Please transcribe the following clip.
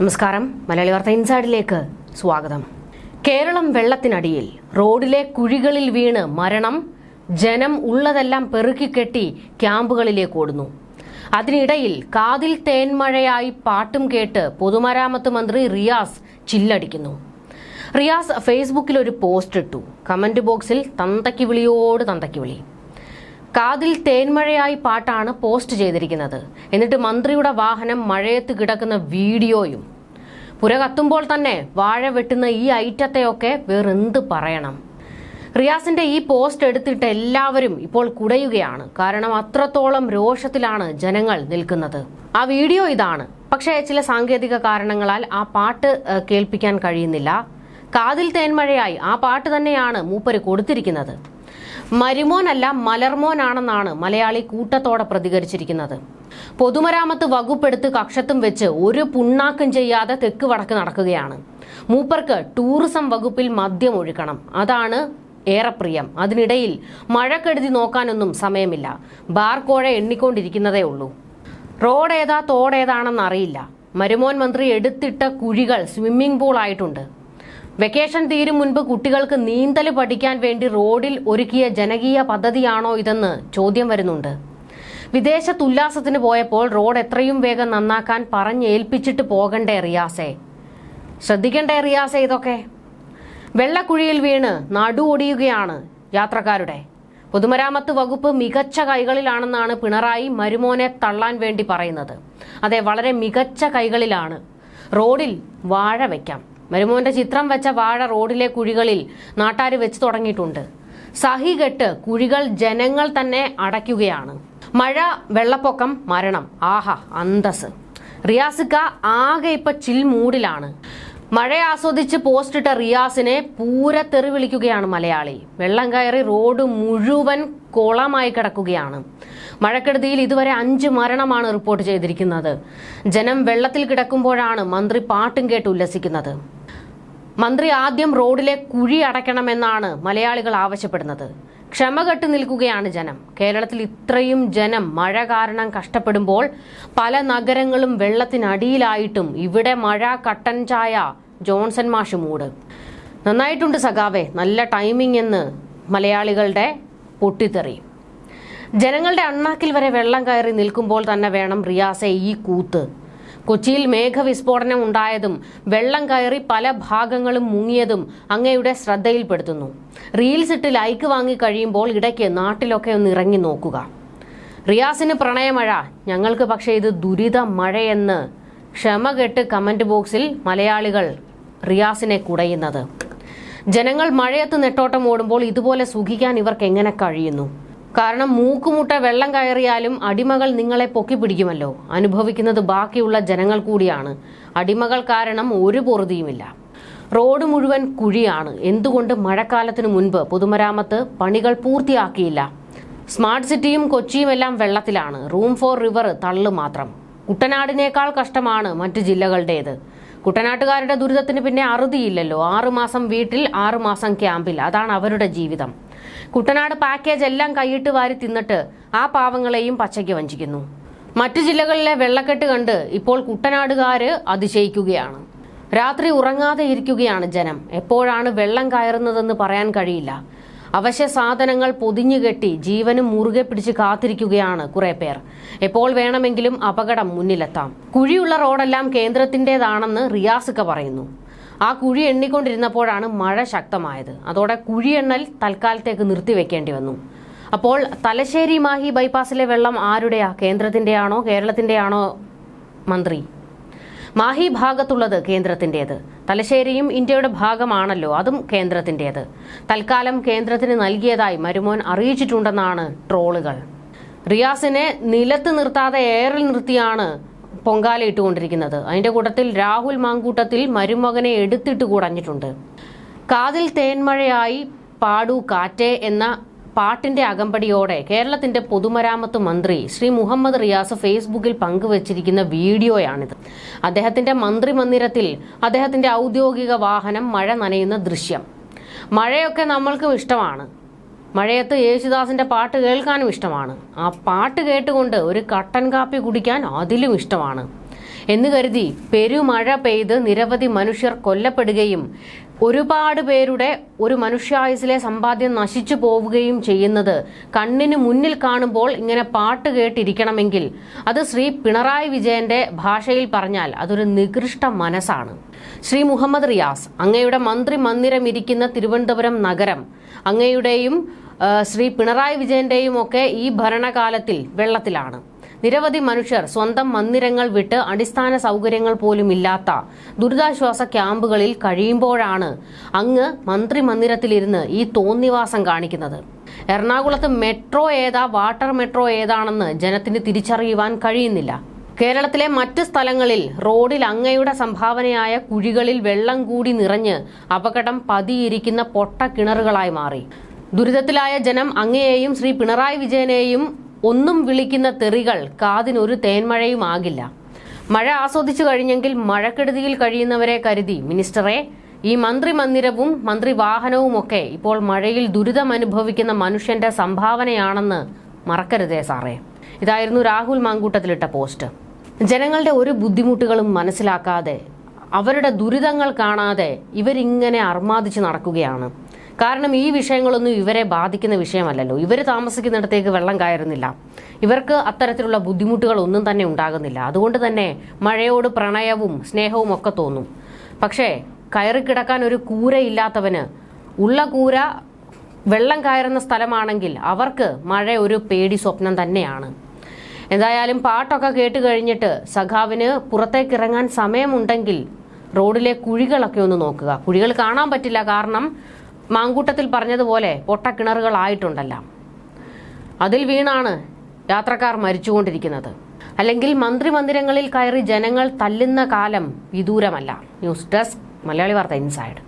നമസ്കാരം. മലയാളി വാർത്ത ഇൻസൈഡിലേക്ക് സ്വാഗതം. കേരളം വെള്ളത്തിനടിയിൽ. റോഡിലെ കുഴികളിൽ വീണ് മരണം. ജനം ഉള്ളതെല്ലാം പെറുക്കിക്കെട്ടി ക്യാമ്പുകളിലേക്ക് ഓടുന്നു. അതിനിടയിൽ കാതിൽ തേൻമഴയായി പാട്ടും കേട്ട് പൊതുമരാമത്ത് മന്ത്രി റിയാസ് ചില്ലടിക്കുന്നു. റിയാസ് ഫേസ്ബുക്കിൽ ഒരു പോസ്റ്റ് ഇട്ടു. കമന്റ് ബോക്സിൽ തന്തക്കി വിളിയോട് തന്തക്കി വിളി. കാതിൽ തേന്മഴയായി പാട്ടാണ് പോസ്റ്റ് ചെയ്തിരിക്കുന്നത്. എന്നിട്ട് മന്ത്രിയുടെ വാഹനം മഴയത്ത് കിടക്കുന്ന വീഡിയോയും. പുര കത്തുമ്പോൾ തന്നെ വാഴ വെട്ടുന്ന ഈ ഐറ്റത്തെയൊക്കെ വേറെന്ത് പറയണം. റിയാസിന്റെ ഈ പോസ്റ്റ് എടുത്തിട്ട് എല്ലാവരും ഇപ്പോൾ കുടയുകയാണ്. കാരണം അത്രത്തോളം രോഷത്തിലാണ് ജനങ്ങൾ നിൽക്കുന്നത്. ആ വീഡിയോ ഇതാണ്. പക്ഷേ ചില സാങ്കേതിക കാരണങ്ങളാൽ ആ പാട്ട് കേൾപ്പിക്കാൻ കഴിയുന്നില്ല. കാതിൽ തേന്മഴയായി ആ പാട്ട് തന്നെയാണ് മൂപ്പര് കൊടുത്തിരിക്കുന്നത്. മരുമോനല്ല മലർമോനാണെന്നാണ് മലയാളി കൂട്ടത്തോടെ പ്രതികരിച്ചിരിക്കുന്നത്. പൊതുമരാമത്ത് വകുപ്പെടുത്ത് കക്ഷത്തും വെച്ച് ഒരു പുണ്ണാക്കും ചെയ്യാതെ തെക്ക് വടക്ക് നടക്കുകയാണ്. മൂപ്പർക്ക് ടൂറിസം വകുപ്പിൽ മദ്യം ഒഴുക്കണം. അതാണ് ഏറെ പ്രിയം. അതിനിടയിൽ മഴക്കെടുതി നോക്കാനൊന്നും സമയമില്ല. ബാർക്കോഴ എണ്ണിക്കൊണ്ടിരിക്കുന്നതേ ഉള്ളൂ. റോഡ് ഏതാ തോടേതാണെന്ന് അറിയില്ല മരുമോൻ മന്ത്രി എടുത്തിട്ട കുഴികൾ സ്വിമ്മിംഗ് പൂൾ ആയിട്ടുണ്ട് വെക്കേഷൻ തീരും മുൻപ് കുട്ടികൾക്ക് നീന്തൽ പഠിക്കാൻ വേണ്ടി റോഡിൽ ഒരുക്കിയ ജനകീയ പദ്ധതിയാണോ ഇതെന്ന് ചോദ്യം വരുന്നുണ്ട്. വിദേശത്ത് ഉല്ലാസത്തിന് പോയപ്പോൾ റോഡ് എത്രയും വേഗം നന്നാക്കാൻ പറഞ്ഞേൽപ്പിച്ചിട്ട് പോകണ്ടേ റിയാസെ? ശ്രദ്ധിക്കണ്ടേ റിയാസെ ഇതൊക്കെ? വെള്ളക്കുഴിയിൽ വീണ് നടു ഒടിയുകയാണ് യാത്രക്കാരുടെ. പൊതുമരാമത്ത് വകുപ്പ് മികച്ച കൈകളിലാണെന്നാണ് പിണറായി മരുമോനെ തള്ളാൻ വേണ്ടി പറയുന്നത്. അതെ വളരെ മികച്ച കൈകളിലാണ്. റോഡിൽ വാഴ വയ്ക്കാം മരുമോന്റെ ചിത്രം വെച്ച വാഴ റോഡിലെ കുഴികളിൽ നാട്ടാർ വെച്ച് തുടങ്ങിയിട്ടുണ്ട്. സഹികെട്ട് കുഴികൾ ജനങ്ങൾ തന്നെ അടയ്ക്കുകയാണ്. മഴ വെള്ളപ്പൊക്കം മരണം. ആഹാ അന്തസ് റിയാസിക്ക ആകെ ഇപ്പൊ ചിൽ മൂഡിലാണ്. മഴ ആസ്വദിച്ച് പോസ്റ്റിട്ട റിയാസിനെ പൂര തെറി വിളിക്കുകയാണ് മലയാളി. വെള്ളം കയറി റോഡ് മുഴുവൻ കോളമായി കിടക്കുകയാണ്. മഴക്കെടുതിയിൽ ഇതുവരെ അഞ്ച് മരണമാണ് റിപ്പോർട്ട് ചെയ്തിരിക്കുന്നത്. ജനം വെള്ളത്തിൽ കിടക്കുമ്പോഴാണ് മന്ത്രി പാട്ടും കേട്ട് ഉല്ലസിക്കുന്നത്. മന്ത്രി ആദ്യം റോഡിലെ കുഴി അടയ്ക്കണമെന്നാണ് മലയാളികൾ ആവശ്യപ്പെടുന്നത്. ക്ഷമ കെട്ടി നിൽക്കുകയാണ് ജനം. കേരളത്തിൽ ഇത്രയും ജനം മഴ കാരണം കഷ്ടപ്പെടുമ്പോൾ പല നഗരങ്ങളും വെള്ളത്തിനടിയിലായിട്ടും ഇവിടെ മഴ കട്ടൻ ചായ ജോൺസൺ മാഷ് മൂട്. നന്നായിട്ടുണ്ട് സഖാവേ നല്ല ടൈമിംഗ് എന്ന് മലയാളികളുടെ പൊട്ടിത്തെറി. ജനങ്ങളുടെ അണ്ണാക്കിൽ വരെ വെള്ളം കയറി നിൽക്കുമ്പോൾ തന്നെ വേണം റിയാസെ ഈ കൂത്ത്. കൊച്ചിയിൽ മേഘവിസ്ഫോടനം ഉണ്ടായതും വെള്ളം കയറി പല ഭാഗങ്ങളും മുങ്ങിയതും അങ്ങയുടെ ശ്രദ്ധയിൽപ്പെടുത്തുന്നു. റീൽസ് ഇട്ട് ലൈക്ക് വാങ്ങി കഴിയുമ്പോൾ ഇടയ്ക്ക് നാട്ടിലൊക്കെ ഒന്ന് ഇറങ്ങി നോക്കുക. റിയാസിന് പ്രണയമഴ ഞങ്ങൾക്ക് പക്ഷേ ഇത് ദുരിത മഴയെന്ന് ക്ഷമ കെട്ട് കമന്റ് ബോക്സിൽ മലയാളികൾ റിയാസിനെ കുടയുന്നത്. ജനങ്ങൾ മഴയത്ത് നെട്ടോട്ടം ഓടുമ്പോൾ ഇതുപോലെ സുഖിക്കാൻ ഇവർക്ക് എങ്ങനെ കഴിയുന്നു? കാരണം മൂക്കുമുട്ട വെള്ളം കയറിയാലും അടിമകൾ നിങ്ങളെ പൊക്കി പിടിക്കുമല്ലോ. അനുഭവിക്കുന്നത് ബാക്കിയുള്ള ജനങ്ങൾ കൂടിയാണ്. അടിമകൾ കാരണം ഒരു പൊറുതിയുമില്ല. റോഡ് മുഴുവൻ കുഴിയാണ്. എന്തുകൊണ്ട് മഴക്കാലത്തിനു മുൻപ് പൊതുമരാമത്ത് പണികൾ പൂർത്തിയാക്കിയില്ല? സ്മാർട്ട് സിറ്റിയും കൊച്ചിയും എല്ലാം വെള്ളത്തിലാണ്. റൂം ഫോർ റിവർ തള്ളു മാത്രം. കുട്ടനാടിനേക്കാൾ കഷ്ടമാണ് മറ്റു ജില്ലകളുടേത്. കുട്ടനാട്ടുകാരുടെ ദുരിതത്തിന് പിന്നെ അറുതിയില്ലല്ലോ. ആറുമാസം വീട്ടിൽ ആറുമാസം ക്യാമ്പിൽ. അതാണ് അവരുടെ ജീവിതം. കുട്ടനാട് പാക്കേജ് എല്ലാം കൈയിട്ട് വാരി തിന്നിട്ട് ആ പാവങ്ങളെയും പച്ചയ്ക്ക് വഞ്ചിക്കുന്നു. മറ്റു ജില്ലകളിലെ വെള്ളക്കെട്ട് കണ്ട് ഇപ്പോൾ കുട്ടനാടുകാര് അതിശയിക്കുകയാണ്. രാത്രി ഉറങ്ങാതെ ഇരിക്കുകയാണ് ജനം. എപ്പോഴാണ് വെള്ളം കയറുന്നതെന്ന് പറയാൻ കഴിയില്ല. അവശ്യ സാധനങ്ങൾ പൊതിഞ്ഞുകെട്ടി ജീവനും മുറുകെ പിടിച്ച് കാത്തിരിക്കുകയാണ് കുറെ പേർ. എപ്പോൾ വേണമെങ്കിലും അപകടം മുന്നിലെത്താം. കുഴിയുള്ള റോഡെല്ലാം കേന്ദ്രത്തിന്റെതാണെന്ന് റിയാസിക്ക പറയുന്നു. ആ കുഴി എണ്ണിക്കൊണ്ടിരുന്നപ്പോഴാണ് മഴ ശക്തമായത്. അതോടെ കുഴി എണ്ണൽ തൽക്കാലത്തേക്ക് നിർത്തിവെക്കേണ്ടി വന്നു. അപ്പോൾ തലശ്ശേരി മാഹി ബൈപ്പാസിലെ വെള്ളം ആരുടെയാ? കേന്ദ്രത്തിന്റെയാണോ? കേരളത്തിന്റെയാണോ മന്ത്രി? മാഹി ഭാഗത്തുള്ളത് കേന്ദ്രത്തിന്റെത് തലശ്ശേരിയും ഇന്ത്യയുടെ ഭാഗമാണല്ലോ അതും കേന്ദ്രത്തിന്റെത് തൽക്കാലം കേന്ദ്രത്തിന് നൽകിയതായി മരുമോൻ അറിയിച്ചിട്ടുണ്ടെന്നാണ് ട്രോളുകൾ. റിയാസിനെ നിലത്ത് നിർത്താതെ എയറിൽ നിർത്തിയാണ് പൊങ്കാല ഇട്ടുകൊണ്ടിരിക്കുന്നത്. അതിന്റെ കൂട്ടത്തിൽ രാഹുൽ മാങ്കൂട്ടത്തിൽ മരുമകനെ എടുത്തിട്ട് കുടഞ്ഞിട്ടുണ്ട്. കാതിൽ തേന്മഴയായി പാടു കാറ്റേ എന്ന പാട്ടിന്റെ അകമ്പടിയോടെ കേരളത്തിന്റെ പൊതുമരാമത്ത് മന്ത്രി ശ്രീ മുഹമ്മദ് റിയാസ് ഫേസ്ബുക്കിൽ പങ്കുവച്ചിരിക്കുന്ന വീഡിയോയാണിത്. അദ്ദേഹത്തിന്റെ മന്ത്രി മന്ദിരത്തിൽ അദ്ദേഹത്തിന്റെ ഔദ്യോഗിക വാഹനം മഴ നനയുന്ന ദൃശ്യം. മഴയൊക്കെ നമ്മൾക്കും ഇഷ്ടമാണ്. മഴയത്ത് യേശുദാസിന്റെ പാട്ട് കേൾക്കാനും ഇഷ്ടമാണ്. ആ പാട്ട് കേട്ടുകൊണ്ട് ഒരു കട്ടൻ കാപ്പി കുടിക്കാൻ അതിലും ഇഷ്ടമാണ്. എന്ന് കരുതി പെരുമഴ പെയ്ത് നിരവധി മനുഷ്യർ കൊല്ലപ്പെടുകയും ഒരുപാട് പേരുടെ ഒരു മനുഷ്യായുസിലെ സമ്പാദ്യം നശിച്ചു പോവുകയും ചെയ്യുന്നത് കണ്ണിന് മുന്നിൽ കാണുമ്പോൾ ഇങ്ങനെ പാട്ട് കേട്ടിരിക്കണമെങ്കിൽ അത് ശ്രീ പിണറായി വിജയന്റെ ഭാഷയിൽ പറഞ്ഞാൽ അതൊരു നികൃഷ്ട മനസ്സാണ്. ശ്രീ മുഹമ്മദ് റിയാസ് അങ്ങയുടെ മന്ത്രി മന്ദിരം ഇരിക്കുന്ന തിരുവനന്തപുരം നഗരം അങ്ങയുടെയും ശ്രീ പിണറായി വിജയന്റെയും ഒക്കെ ഈ ഭരണകാലത്തിൽ വെള്ളത്തിലാണ്. നിരവധി മനുഷ്യർ സ്വന്തം മന്ദിരങ്ങൾ വിട്ട് അടിസ്ഥാന സൗകര്യങ്ങൾ പോലും ഇല്ലാത്ത ദുരിതാശ്വാസ ക്യാമ്പുകളിൽ കഴിയുമ്പോഴാണ് അങ്ങ് മന്ത്രി മന്ദിരത്തിലിരുന്ന് ഈ തോന്നിവാസം കാണിക്കുന്നത്. എറണാകുളത്ത് മെട്രോ ഏതാ വാട്ടർ മെട്രോ ഏതാണെന്ന് ജനത്തിന് തിരിച്ചറിയുവാൻ കഴിയുന്നില്ല. കേരളത്തിലെ മറ്റ് സ്ഥലങ്ങളിൽ റോഡിൽ അങ്ങയുടെ സംഭാവനയായ കുഴികളിൽ വെള്ളം കൂടി നിറഞ്ഞ് അപകടം പതിയിരിക്കുന്ന പൊട്ട കിണറുകളായി മാറി. ദുരിതത്തിലായ ജനം അങ്ങയെയും ശ്രീ പിണറായി വിജയനെയും ഒന്നും വിളിക്കുന്ന തെറികൾ കാതിനൊരു തേന്മഴയും ആകില്ല. മഴ ആസ്വദിച്ചു കഴിഞ്ഞെങ്കിൽ മഴക്കെടുതിയിൽ കഴിയുന്നവരെ കരുതി. മിനിസ്റ്ററെ ഈ മന്ത്രി മന്ദിരവും മന്ത്രി വാഹനവുമൊക്കെ ഇപ്പോൾ മഴയിൽ ദുരിതം അനുഭവിക്കുന്ന മനുഷ്യന്റെ സംഭാവനയാണെന്ന് മറക്കരുതേ സാറേ. ഇതായിരുന്നു രാഹുൽ മാങ്കൂട്ടത്തിലിട്ട പോസ്റ്റ്. ജനങ്ങളുടെ ഒരു ബുദ്ധിമുട്ടുകളും മനസ്സിലാക്കാതെ അവരുടെ ദുരിതങ്ങൾ കാണാതെ ഇവരിങ്ങനെ അർമാദിച്ച് നടക്കുകയാണ്. കാരണം ഈ വിഷയങ്ങളൊന്നും ഇവരെ ബാധിക്കുന്ന വിഷയമല്ലല്ലോ. ഇവർ താമസിക്കുന്നിടത്തേക്ക് വെള്ളം കയറുന്നില്ല. ഇവർക്ക് അത്തരത്തിലുള്ള ബുദ്ധിമുട്ടുകളൊന്നും തന്നെ ഉണ്ടാകുന്നില്ല. അതുകൊണ്ട് തന്നെ മഴയോട് പ്രണയവും സ്നേഹവും ഒക്കെ തോന്നും. പക്ഷേ കയറി കിടക്കാൻ ഒരു കൂരയില്ലാത്തവന് ഉള്ള കൂര വെള്ളം കയറുന്ന സ്ഥലമാണെങ്കിൽ അവർക്ക് മഴ ഒരു പേടി സ്വപ്നം തന്നെയാണ്. എന്തായാലും പാട്ടൊക്കെ കേട്ട് കഴിഞ്ഞിട്ട് സഖാവിന് പുറത്തേക്ക് ഇറങ്ങാൻ സമയമുണ്ടെങ്കിൽ റോഡിലെ കുഴികളൊക്കെ ഒന്ന് നോക്കുക. കുഴികൾ കാണാൻ പറ്റില്ല. കാരണം മാങ്കൂട്ടത്തിൽ പറഞ്ഞതുപോലെ പൊട്ടക്കിണറുകളായിട്ടുണ്ടല്ല. അതിൽ വീണാണ് യാത്രക്കാർ മരിച്ചുകൊണ്ടിരിക്കുന്നത്. അല്ലെങ്കിൽ മന്ത്രി മന്ത്രിമന്ദിരങ്ങളിൽ കയറി ജനങ്ങൾ തല്ലുന്ന കാലം വിദൂരമല്ല. ന്യൂസ് ഡെസ്ക് മലയാളി വാർത്ത ഇൻസൈഡ്.